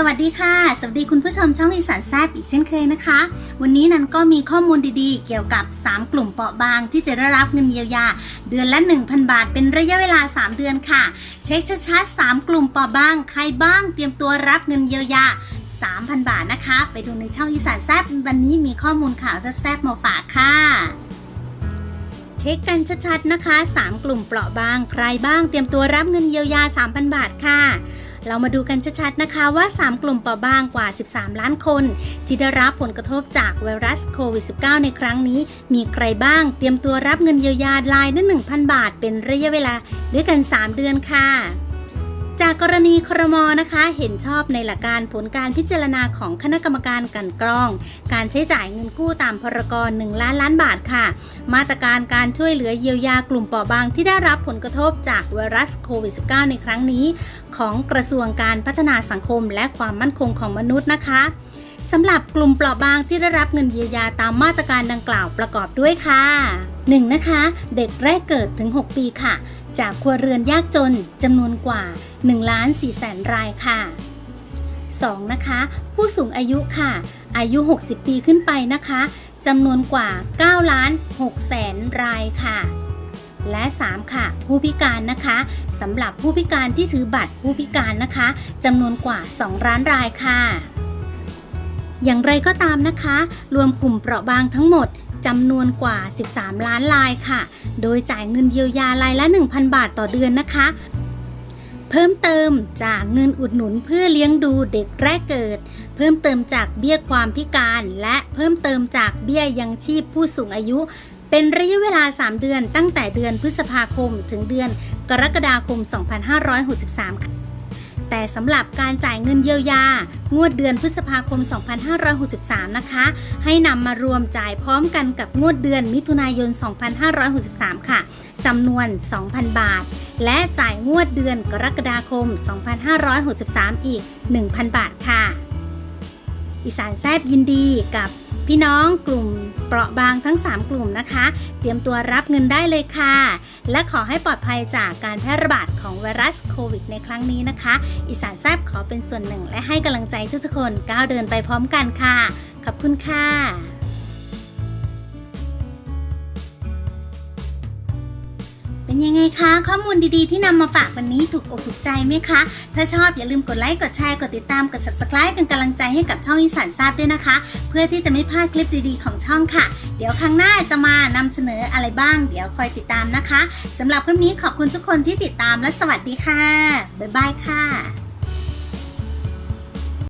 สวัสดีค่ะ สวัสดีคุณผู้ชมช่องอีสานแซบอีกเช่นเคยนะคะ วันนี้นันก็มีข้อมูลดีๆ เกี่ยวกับ 3 กลุ่มเปราะบางที่จะได้รับเงินเยียวยา เดือนละ 1,000 บาท เป็นระยะเวลา 3 เดือนค่ะ เช็คชัดๆ3กลุ่มเปราะบาง ใครบ้างเตรียมตัวรับเงินเยียวยา 3,000 บาทนะคะ ไปดูในช่องอีสานแซบวันนี้มีข้อมูลข่าวแซบๆมาฝากค่ะเช็คกันชัดๆนะคะ 3 กลุ่มเปราะบาง ใครบ้างเตรียมตัวรับเงินเยียวยา 3,000 บาทค่ะ เรามาดูกันชัดๆนะคะว่า 3 กลุ่มเปราะบางกว่า 13 ล้านคน ที่ได้รับผลกระทบจากไวรัสโควิด -19 ในครั้งนี้ มีใครบ้าง เตรียมตัวรับเงินเยียวยารายละ1,000 บาท เป็นระยะเวลาด้วยกัน 3 เดือนค่ะ จากกรณีครมนะคะ เห็นชอบในหลักการผลการพิจารณาของคณะกรรมการกันกรอง การใช้จ่ายเงินกู้ตามพรกร1ล้านล้านบาทค่ะ มาตรการการช่วยเหลือเยียวยากลุ่มเปราะบางที่ได้รับผลกระทบจากไวรัสโควิด -19 ในครั้งนี้ ของกระทรวงการพัฒนาสังคมและความมั่นคงของมนุษย์นะคะสำหรับกลุ่มเปราะบางที่ได้รับเงินเยียวยาตามมาตรการดังกล่าวประกอบด้วยค่ะ 1. นะคะ เด็กแรกเกิดถึง 6 ปีค่ะ จากครัวเรือนยากจนจำนวนกว่า1ล้าน4แสนรายค่ะ 2. นะคะ ผู้สูงอายุค่ะ อายุ 60 ปีขึ้นไปนะคะจำนวนกว่า9ล้าน6แสนรายค่ะ และ 3 ค่ะ ผู้พิการนะคะสำหรับผู้พิการที่ถือบัตรผู้พิการนะคะจำนวนกว่า 2 ล้านรายค่ะ อย่างไรก็ตามนะคะ รวมกลุ่มเปราะบางทั้งหมดจำนวนกว่า 13 ล้านรายค่ะ โดยจ่ายเงินเยียวยารายละ 1,000 บาทต่อเดือนนะคะ เพิ่มเติมจากเงินอุดหนุนเพื่อเลี้ยงดูเด็กแรกเกิด เพิ่มเติมจากเบี้ยความพิการ และเพิ่มเติมจากเบี้ยยังชีพผู้สูงอายุ เป็นระยะเวลา 3 เดือนตั้งแต่เดือนพฤษภาคม ถึงเดือนกรกฎาคม 2563ค่ะ แต่สำหรับการจ่ายเงินเยียวยา งวดเดือนพฤษภาคม 2563 นะคะ ให้นำมารวมจ่ายพร้อมกันกับงวดเดือนมิถุนายน 2563 ค่ะจำนวน 2,000 บาท และจ่ายงวดเดือนกรกฎาคม 2563 อีก 1,000 บาทค่ะ อีสานแซบยินดีกับ พี่น้องกลุ่มเปราะบางทั้ง 3 กลุ่มนะคะ เตรียมตัวรับเงินได้เลยค่ะ และขอให้ปลอดภัยจากการแพร่ระบาดของไวรัสโควิดในครั้งนี้นะคะ อีสานแซบขอเป็นส่วนหนึ่ง และให้กำลังใจทุกๆคนก้าวเดินไปพร้อมกันค่ะ ขอบคุณค่ะ เป็นยังไงคะ ข้อมูลดีๆที่นำมาฝากวันนี้ถูกอกถูกใจไหมคะ ถ้าชอบอย่าลืมกดไลค์ กดแชร์ กดติดตาม กด subscribe เป็นกำลังใจให้กับช่องอีสานทราบด้วยนะคะ เพื่อที่จะไม่พลาดคลิปดีๆของช่องค่ะ เดี๋ยวครั้งหน้าจะมานำเสนออะไรบ้าง เดี๋ยวคอยติดตามนะคะสำหรับคลิปนี้ขอบคุณทุกคนที่ติดตามและสวัสดีค่ะบ๊ายบายค่ะ